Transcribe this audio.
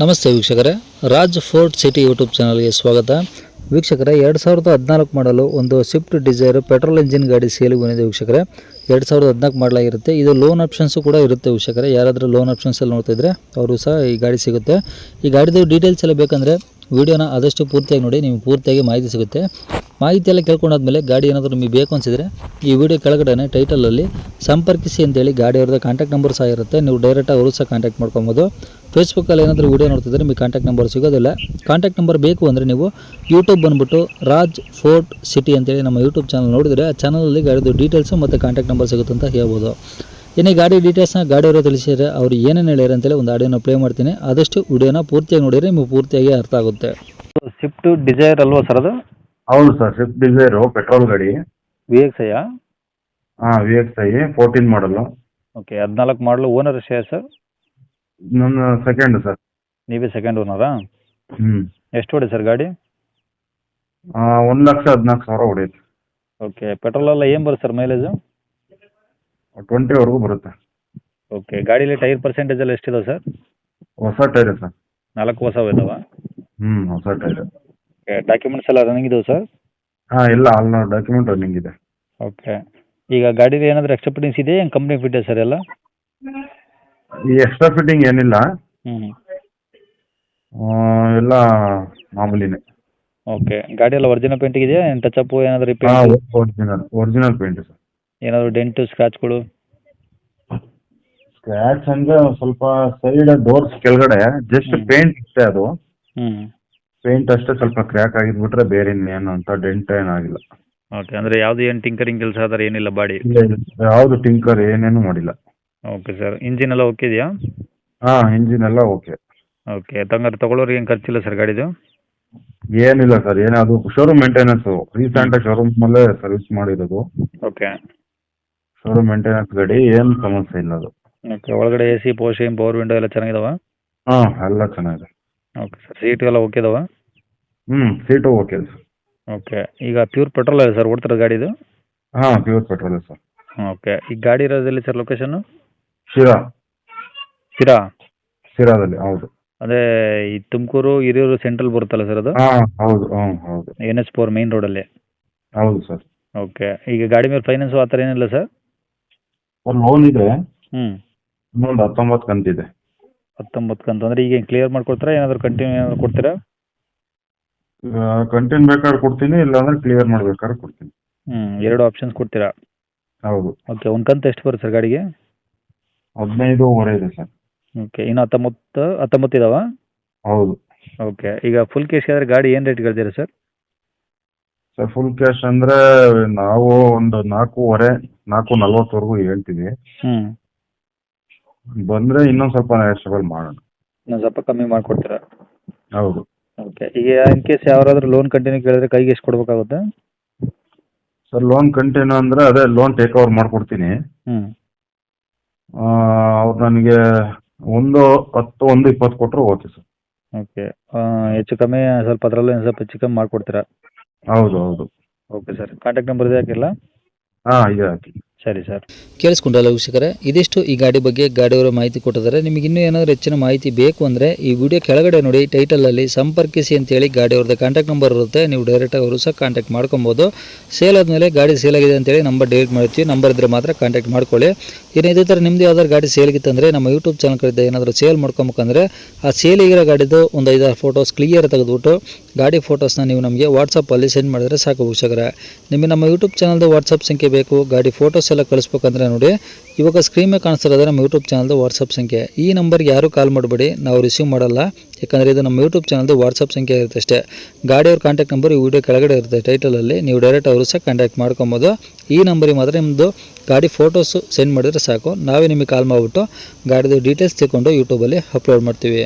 ನಮಸ್ತೆ ವೀಕ್ಷಕರೇ. Raj fort city YouTube ಚಾನಲ್ಗೆ ಸ್ವಾಗತ. ವೀಕ್ಷಕರೇ, ಎರಡು ಸಾವಿರದ ಹದಿನಾಲ್ಕು ಮಾಡಲು ಒಂದು ಸ್ವಿಫ್ಟ್ ಡಿಸೈರ್ ಪೆಟ್ರೋಲ್ ಇಂಜಿನ್ ಗಾಡಿ ಸೇಲಿಗೆ ಬಂದಿದೆ ವೀಕ್ಷಕರೇ. ಎರಡು ಸಾವಿರದ ಹದಿನಾಲ್ಕು ಮಾಡಲಾಗಿರುತ್ತೆ. ಇದು ಲೋನ್ ಆಪ್ಷನ್ಸು ಕೂಡ ಇರುತ್ತೆ ವೀಕ್ಷಕರೇ. ಯಾರಾದರೂ ಲೋನ್ ಆಪ್ಷನ್ಸಲ್ಲಿ ನೋಡ್ತಿದ್ರೆ ಅವರು ಸಹ ಈ ಗಾಡಿ ಸಿಗುತ್ತೆ. ಈ ಗಾಡಿದು ಡೀಟೇಲ್ಸ್ ಎಲ್ಲ ಬೇಕಂದರೆ ವೀಡಿಯೋನ ಆದಷ್ಟು ಪೂರ್ತಿಯಾಗಿ ನೋಡಿ, ನಿಮಗೆ ಪೂರ್ತಿಯಾಗಿ ಮಾಹಿತಿ ಸಿಗುತ್ತೆ. ಮಾಹಿತಿ ಎಲ್ಲ ಕೇಳ್ಕೊಂಡಾದ್ಮೇಲೆ ಗಾಡಿ ಏನಾದರೂ ನಿಮಗೆ ಬೇಕು ಅನಿಸಿದರೆ ಈ ವಿಡಿಯೋ ಕೆಳಗಡೆ ಟೈಟಲಲ್ಲಿ ಸಂಪರ್ಕಿಸಿ ಅಂತೇಳಿ ಗಾಡಿ ಅವ್ರದ್ದು ಕಾಂಟ್ಯಾಕ್ಟ್ ನಂಬರ್ ಸಹ ಇರುತ್ತೆ. ನೀವು ಡೈರೆಕ್ಟ್ ಅವರು ಸಹ ಕಾಂಟ್ಯಾಕ್ಟ್ ಮಾಡ್ಕೊಬೋದು. ಫೇಸ್ಬುಕ್ಕಲ್ಲಿ ಏನಾದರೂ ವೀಡಿಯೋ ನೋಡ್ತಿದ್ರೆ ನಿಮಗೆ ಕಾಂಟ್ಯಾಕ್ಟ್ ನಂಬರ್ ಸಿಗೋದಿಲ್ಲ. ಕಾಂಟ್ಯಾಕ್ಟ್ ನಂಬರ್ ಬೇಕು ಅಂದರೆ ನೀವು ಯೂಟ್ಯೂಬ್ ಬಂದುಬಿಟ್ಟು ರಾಜ್ ಫೋರ್ಟ್ ಸಿಟಿ ಅಂತೇಳಿ ನಮ್ಮ ಯೂಟ್ಯೂಬ್ ಚಾನಲ್ ನೋಡಿದರೆ ಆ ಚಾನಲಲ್ಲಿ ಗಾಡಿದು ಡೀಟೇಲ್ಸು ಮತ್ತು ಕಾಂಟ್ಯಾಕ್ಟ್ ನಂಬರ್ ಸಿಗುತ್ತೆ ಅಂತ ಹೇಳ್ಬೋದು. ಇನ್ನು ಗಾಡಿ ಡೀಟೇಲ್ಸ್ನ ಗಾಡಿಯವರು ತಿಳಿಸಿದರೆ ಅವ್ರು ಏನೇನು ಹೇಳ್ಯಾರ ಅಂತೇಳಿ ಒಂದು ಆಡಿಯೋನ ಪ್ಲೇ ಮಾಡ್ತೀನಿ. ಆದಷ್ಟು ವಿಡಿಯೋನ ಪೂರ್ತಿಯಾಗಿ ನೋಡಿದರೆ ನಿಮಗೆ ಪೂರ್ತಿಯಾಗಿ ಅರ್ಥ ಆಗುತ್ತೆ. ಸ್ವಿಫ್ಟ್ ಡಿಸೈರ್ ಅಲ್ವಾ ಸರ್ ಅದು? ಹೌದು ಸರ್ ಸ್ವಿಫ್ಟ್ ಡಿಸೈರ್ ಪೆಟ್ರೋಲ್ ಗಾಡಿ. ವಿ ಎಕ್ಸ್ ಐಯಾ ಹಾಂ ವಿ ಎಕ್ಸ್ ಐ ಫೋರ್ಟೀನ್ ಮಾಡಲು ಓಕೆ ಹದಿನಾಲ್ಕು ಮಾಡಲು ಓನರ್ ಶೇರ್ ಸರ್ ನನ್ನ ಸೆಕೆಂಡ್ ಸರ್ ನೀವೇ ಸೆಕೆಂಡ್ ಓನರಾ ಹ್ಞೂ ಎಷ್ಟು ಹೊಡೆ ಸರ್ ಗಾಡಿ? ಒಂದು ಲಕ್ಷ ಹದಿನಾಲ್ಕು ಸಾವಿರ ಹೊಡೆಯುತ್ತೆ ಓಕೆ ಪೆಟ್ರೋಲ್ ಎಲ್ಲ ಏನು ಬರುತ್ತೆ ಸರ್ ಮೈಲೇಜು ಟ್ವೆಂಟಿವರೆಗೂ ಬರುತ್ತೆ. ಓಕೆ ಗಾಡೀಲಿ ಟೈರ್ ಪರ್ಸೆಂಟೇಜ್ ಎಲ್ಲ ಎಷ್ಟಿದೆ ಸರ್? ಹೊಸ ಟೈರ್ ಸರ್. ನಾಲ್ಕು ಹೊಸ ಇದಾವ ಹ್ಞೂ ಹೊಸ ಟೈರ್. ಡಾಕ್ಯುಮೆಂಟ್ಸ್ ಎಲ್ಲ ರನ್ನಿಂಗ್ ಇದಾವೆ ಸರ್? ಹಾಂ ಇಲ್ಲ ಆಲ್ ಡಾಕ್ಯುಮೆಂಟ್ ರನ್ನಿಂಗ್ ಇದೆ. ಓಕೆ ಈಗ ಗಾಡಿಲಿ ಏನಾದ್ರೂ ಎಕ್ಸ್ಟ್ರಾ ಫಿಟ್ಟಿಂಗ್ಸ್ ಇದೆಯಾ? ಏನು ಕಂಪ್ನಿ ಫಿಟ್ ಸರ್ ಎಲ್ಲ? ಈ ಎಕ್ಸ್ಟ್ರಾ ಫಿಟ್ಟಿಂಗ್ ಏನಿಲ್ಲ. ಹ್ಞೂ ಎಲ್ಲ ಮಾಮೂಲಿನೇ. ಓಕೆ ಗಾಡಿ ಎಲ್ಲ ಒರಿಜಿನಲ್ ಪೇಂಟಿಂಗ್ ಇದೆಯಾ? ಏನು ಟಚ್ ಅಪ್ ಏನಾದ್ರೂ repair original original paint sir. ಏನಾದರೂ ಡೆಂಟು ಸ್ಕ್ರಾಚ್ಗಳು ಸ್ಕ್ರಾಚ್ ಅಂದ್ರೆ ಸ್ವಲ್ಪ ಸೈಡ್ ಡೋರ್ಸ್ ಕೆಳಗಡೆ ಜಸ್ಟ್ ಹ್ಮ್. ಪೇಂಟ್ ಇಷ್ಟೇ ಅದು. ಹ್ಮ್. ಪೇಂಟ್ ಅಷ್ಟೇ ಸ್ವಲ್ಪ ಕ್ರ್ಯಾಕ್ ಆಗಿದ್ಬಿಟ್ರೆ ಬೇರೆ ಏನು ಅಂತ ಡೆಂಟ್ ಏನಾಗಿಲ್ಲ ಓಕೆ ಅಂದ್ರೆ ಯಾವುದು ಏನು ಟಿಂಕರಿಂಗ್ ಕೆಲಸ ಆದ್ರೆ ಏನಿಲ್ಲ ಬಾಡಿ? ಇಲ್ಲ ಇಲ್ಲ. ಯಾವುದು ಟಿಂಕರ್ ಏನೇನು ಮಾಡಿಲ್ಲ. ಓಕೆ ಸರ್ ಇಂಜಿನ್ ಎಲ್ಲ ಓಕೆ ಇದೆಯಾ? ಹಾ ಇಂಜಿನ್ ಎಲ್ಲ ಓಕೆ ಓಕೆ ತಂಗಾರ ತಗೊಳ್ಳೋರಿಗೆ ಏನು ಖರ್ಚಿಲ್ಲ ಸರ್ ಗಾಡಿದು? ಏನಿಲ್ಲ ಸರ್ ಏನಾದ್ರು ಶೋರೂಮ್ ಮೇಂಟೆನೆನ್ಸ್ ರೀಸೆಂಟ್ ಶೋರೂಮ್ ಮೇಲೆ ಸರ್ವಿಸ್ ಮಾಡಿರೋದು. ಓಕೆ ಶೋರೂಮ್ ಮೇಂಟೆನೆನ್ಸ್ ಗಾಡಿ ಏನು ಸಮಸ್ಯೆ ಇಲ್ಲ ಅದು. ಓಕೆ ಒಳಗಡೆ ಎ ಸಿ ಪವರ್ ವಿಂಡೋ ಎಲ್ಲ ಚೆನ್ನಾಗಿದಾವ? ಹಾ ಎಲ್ಲ ಚೆನ್ನಾಗಿದೆ. ಓಕೆ ಸರ್ ಸೀಟ್ ಎಲ್ಲ ಓಕೆ ಇದಾವ? ಹ್ಮ್ ಸೀಟು ಓಕೆ ಸರ್ ಓಕೆ ಈಗ ಪ್ಯೂರ್ ಪೆಟ್ರೋಲ್ ಅಲ್ಲ ಸರ್ ಓಡ್ತಿರೋ ಗಾಡಿದು ಹಾ ಪ್ಯೂರ್ ಪೆಟ್ರೋಲ್ ಸರ್ ಓಕೆ ಈ ಗಾಡಿ ಇರೋದಲ್ಲಿ ಸರ್ ಲೊಕೇಶನ್ ಶಿರಾ. ಶಿರಾ? ಶಿರಾದಲ್ಲಿ ಹೌದು. ಅದೇ ಈ ತುಮಕೂರು ಹಿರಿಯೂರು ಸೆಂಟ್ರಲ್ ಬರುತ್ತಲ್ಲ ಸರ್ ಅದು? ಹಾಂ ಹೌದು ಹ್ಞೂ ಹೌದು. ಎನ್ ಎಚ್ ಫೋರ್ ಮೈನ್ ರೋಡಲ್ಲಿ ಹೌದು ಸರ್ ಓಕೆ ಈಗ ಗಾಡಿ ಮೇಲೆ ಫೈನಾನ್ಸ್ ಆ ಥರ ಏನಿಲ್ಲ ಸರ್ ಲೋನ್ ಇದೆ. ಹ್ಞೂ ಇನ್ನೊಂದು ಹತ್ತೊಂಬತ್ತು ಕಂತಿದೆ. ಹತ್ತೊಂಬತ್ತು ಕಂತು. ಅಂದ್ರೆ ಈಗ ಕ್ಲಿಯರ್ ಮಾಡ್ಕೊಡ್ತೀರಾ? ಏನಾದ್ರು ಕಂಟಿನ್ಯೂ ಏನಾದ್ರು ಕೊಡ್ತೀರಾ? ಕಂಟಿನ್ಯೂ ಬೇಕಾದ್ರೆ ಕೊಡ್ತೀನಿ ಇಲ್ಲಾಂದ್ರೆ ಕ್ಲಿಯರ್ ಮಾಡ್ಬೇಕಾದ್ರೆ ಕೊಡ್ತೀನಿ. ಹ್ಮ್ ಎರಡು ಆಪ್ಷನ್ಸ್ ಕೊಡ್ತೀರಾ? ಹೌದು. ಓಕೆ ಒಂದು ಕಂತು ಎಷ್ಟು ಬರುತ್ತೆ ಸರ್ ಗಾಡಿಗೆ? ಹದಿನೈದುವರೆ ಇದೆ ಸರ್. ಓಕೆ ಇನ್ನು ಹತ್ತೊಂಬತ್ತು ಹತ್ತೊಂಬತ್ತು ಇದಾವ? ಹೌದು. ಓಕೆ ಈಗ ಫುಲ್ ಕೇಶ್ ಆದರೆ ಗಾಡಿ ಏನು ರೇಟ್ ಹೇಳ್ತೀರಾ ಸರ್? ಸರ್ ಫುಲ್ ಕ್ಯಾಶ್ ಅಂದ್ರೆ ನಾವು ಒಂದು ನಾಲ್ಕೂವರೆ ನಾಲ್ಕು ನಲ್ವತ್ತವರೆಗೂ ಹೇಳ್ತೀವಿ. ಹ್ಮ್. ಬಂದ್ರೆ ಇನ್ನೊಂದು ಸ್ವಲ್ಪ ನೆಗೋಷಿಯಬಲ್ ಮಾಡೋಣ. ಇನ್ನೊಂದು ಸ್ವಲ್ಪ ಕಮ್ಮಿ ಮಾಡ್ಕೊಡ್ತೀರಾ? ಹೌದು. ಓಕೆ ಈಗ ಇನ್ ಕೇಸ್ ಯಾರಾದ್ರೂ ಲೋನ್ ಕಂಟಿನ್ಯೂ ಕೇಳಿದ್ರೆ ಕೈಗೆ ಎಷ್ಟು ಕೊಡಬೇಕಾಗುತ್ತೆ? ಸರ್ ಲೋನ್ ಕಂಟಿನ್ಯೂ ಅಂದ್ರೆ ಅದೇ ಲೋನ್ ಟೇಕ್ ಓವರ್ ಮಾಡ್ಕೊಡ್ತೀನಿ ಅವ್ರು ನನಗೆ ಒಂದು ಹತ್ತು ಒಂದು ಇಪ್ಪತ್ತು ಕೊಟ್ಟರು ಓಕೆ ಸರ್ ಓಕೆ ಹೆಚ್ಚು ಕಮ್ಮಿ ಸ್ವಲ್ಪ ಅದರಲ್ಲೂ ಸ್ವಲ್ಪ ಹೆಚ್ಚು ಕಮ್ಮಿ ಮಾಡಿಕೊಡ್ತೀರಾ? ಹೌದು ಹೌದು. ಓಕೆ ಸರ್ ಕಾಂಟ್ಯಾಕ್ಟ್ ನಂಬರ್ ಇದೆ ಹಾಕಿಲ್ಲ ಹಾಂ ಇದೆ ಹಾಕಿ. ಸರಿ ಸರ್. ಕೇಳಿಸ್ಕೊಂಡಲ್ಲ ವೀಕ್ಷಕರೇ, ಇದಿಷ್ಟು ಈ ಗಾಡಿ ಬಗ್ಗೆ ಗಾಡಿಯವರ ಮಾಹಿತಿ ಕೊಟ್ಟಿದ್ದಾರೆ. ನಿಮಗೆ ಇನ್ನೂ ಏನಾದರೂ ಹೆಚ್ಚಿನ ಮಾಹಿತಿ ಬೇಕು ಅಂದರೆ ಈ ವಿಡಿಯೋ ಕೆಳಗಡೆ ನೋಡಿ ಟೈಟಲಲ್ಲಿ ಸಂಪರ್ಕಿಸಿ ಅಂತೇಳಿ ಗಾಡಿಯವ್ರದ್ದು ಕಾಂಟ್ಯಾಕ್ಟ್ ನಂಬರ್ ಇರುತ್ತೆ. ನೀವು ಡೈರೆಕ್ಟಾಗಿ ಅವರು ಸಹ ಕಾಂಟ್ಯಾಕ್ಟ್ ಮಾಡ್ಕೊಬೋದು. ಸೇಲ್ ಆದಮೇಲೆ ಗಾಡಿ ಸೇಲ್ ಆಗಿದೆ ಅಂತೇಳಿ ನಂಬರ್ ಡಿಲೀಟ್ ಮಾಡ್ತೀವಿ. ನಂಬರ್ ಇದ್ದರೆ ಮಾತ್ರ ಕಾಂಟ್ಯಾಕ್ಟ್ ಮಾಡ್ಕೊಳ್ಳಿ. ಇನ್ನು ಇದೇ ಥರ ನಿಮ್ಮದು ಯಾವ್ದಾದ್ರು ಗಾಡಿ ಸೇಲ್ಗಿತ್ತಂದರೆ ನಮ್ಮ ಯೂಟ್ಯೂಬ್ ಚಾನಲ್ ಕಡೆ ಏನಾದರೂ ಸೇಲ್ ಮಾಡ್ಕೊಬೇಕಂದ್ರೆ ಆ ಸೇಲಿಗಿರೋ ಗಾಡಿದು ಒಂದು ಐದಾರು ಫೋಟೋಸ್ ಕ್ಲಿಯರ್ ತೆಗೆದುಬಿಟ್ಟು ಗಾಡಿ ಫೋಟೋಸ್ನ ನೀವು ನಮಗೆ ವಾಟ್ಸಪ್ಪಲ್ಲಿ ಸೆಂಡ್ ಮಾಡಿದ್ರೆ ಸಾಕು ವೀಕ್ಷಕರೇ. ನಿಮಗೆ ನಮ್ಮ ಯೂಟ್ಯೂಬ್ ಚಾನಲ್ದು ವಾಟ್ಸಪ್ ಸಂಖ್ಯೆ ಬೇಕು. ಗಾಡಿ ಫೋಟೋಸ್ ಎಲ್ಲ ಕಳಿಸ್ಬೇಕಂದ್ರೆ ನೋಡಿ, ಇವಾಗ ಸ್ಕ್ರೀನ್ ಮೇಲೆ ಕಾಣಿಸ್ತಿರೋದು ನಮ್ಮ ಯೂಟ್ಯೂಬ್ ಚಾನಲ್ದು ವಾಟ್ಸಪ್ ಸಂಖ್ಯೆ. ಈ ನಂಬರ್ಗೆ ಯಾರೂ ಕಾಲ್ ಮಾಡಬೇಡಿ, ನಾವು ರಿಸೀವ್ ಮಾಡಲ್ಲ. ಯಾಕಂದರೆ ಇದು ನಮ್ಮ ಯೂಟ್ಯೂಬ್ ಚಾನಲ್ದು ವಾಟ್ಸಪ್ ಸಂಖ್ಯೆ ಇರುತ್ತೆ ಅಷ್ಟೇ. ಗಾಡಿಯವ್ರ ಕಾಂಟ್ಯಾಕ್ಟ್ ನಂಬರ್ ಈ ವಿಡಿಯೋ ಕೆಳಗಡೆ ಇರುತ್ತೆ ಟೈಟಲಲ್ಲಿ ನೀವು ಡೈರೆಕ್ಟ್ ಅವರು ಸಹ ಕಾಂಟ್ಯಾಕ್ಟ್ ಮಾಡ್ಕೊಬೋದು. ಈ ನಂಬರಿಗೆ ಮಾತ್ರ ನಿಮ್ಮದು ಗಾಡಿ ಫೋಟೋಸು ಸೆಂಡ್ ಮಾಡಿದರೆ ಸಾಕು. ನಾವೇ ನಿಮಗೆ ಕಾಲ್ ಮಾಡಿಬಿಟ್ಟು ಗಾಡಿದು ಡೀಟೇಲ್ಸ್ ತಗೊಂಡು ಯೂಟ್ಯೂಬಲ್ಲಿ ಅಪ್ಲೋಡ್ ಮಾಡ್ತೀವಿ.